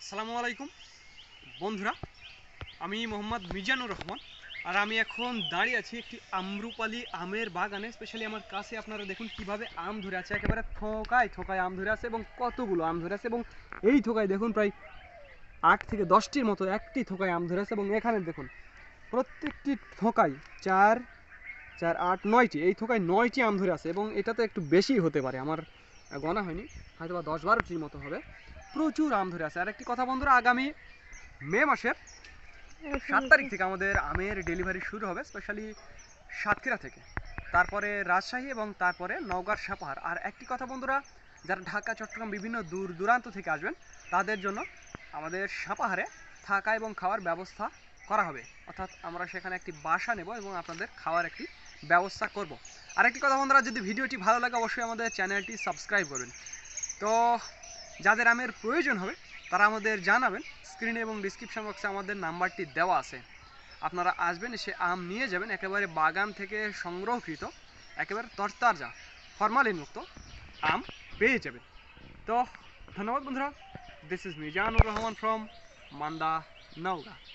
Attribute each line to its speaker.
Speaker 1: আসসালামু আলাইকুম। বন্ধুরা, আমি মোহাম্মদ মিজানুর রহমান, আর আমি এখন দাঁড়িয়ে আছি একটি আম্রুপালি আমের বাগানে। স্পেশালি আমার কাছে আপনারা দেখুন কীভাবে আম ধরে আছে। একেবারে থোকায় থোকায় আম ধরে আছে এবং কতগুলো আম ধরে আছে এবং এই থোকায় দেখুন প্রায় আট থেকে দশটির মতো একটি থোকায় আম ধরে আছে এবং এখানে দেখুন প্রত্যেকটি থোকায় চার চার, আট, নয়টি, এই থোকায় নয়টি আম ধরে আছে এবং এটা তো একটু বেশি হতে পারে। আমার গণা হয়নি হয়তো বা দশ বারোটির মতো হবে। প্রচুর আম ধরে আছে। আর একটি কথা বন্ধুরা, আগামী মে মাসের সাত তারিখ থেকে আমাদের আমের ডেলিভারি শুরু হবে স্পেশালি সাতক্ষীরা থেকে। তারপরে রাজশাহী এবং তারপরে নওগাঁর সাপাহার। আর একটি কথা বন্ধুরা, যারা ঢাকা, চট্টগ্রাম বিভিন্ন দূর দূরান্ত থেকে আসবেন, তাদের জন্য আমাদের সাপাহারে থাকা এবং খাওয়ার ব্যবস্থা করা হবে। অর্থাৎ আমরা সেখানে একটি বাসা নেব এবং আপনাদের খাওয়ার একটি ব্যবস্থা করব। আর একটি কথা বন্ধুরা, যদি ভিডিওটি ভালো লাগে, অবশ্যই আমাদের চ্যানেলটি সাবস্ক্রাইব করবেন। তো যাদের আমের প্রয়োজন হবে, তারা আমাদের জানাবেন। স্ক্রিনে এবং ডিসক্রিপশন বক্সে আমাদের নাম্বারটি দেওয়া আছে। আপনারা আসবেন, এসে আম নিয়ে যাবেন। একেবারে বাগান থেকে সংগ্রহকৃত, একেবারে তরতাজা, ফরমালিনমুক্ত আম পেয়ে যাবেন। তো, ধন্যবাদ বন্ধুরা। This is Mizanur Rahman from Manda, Naogaon.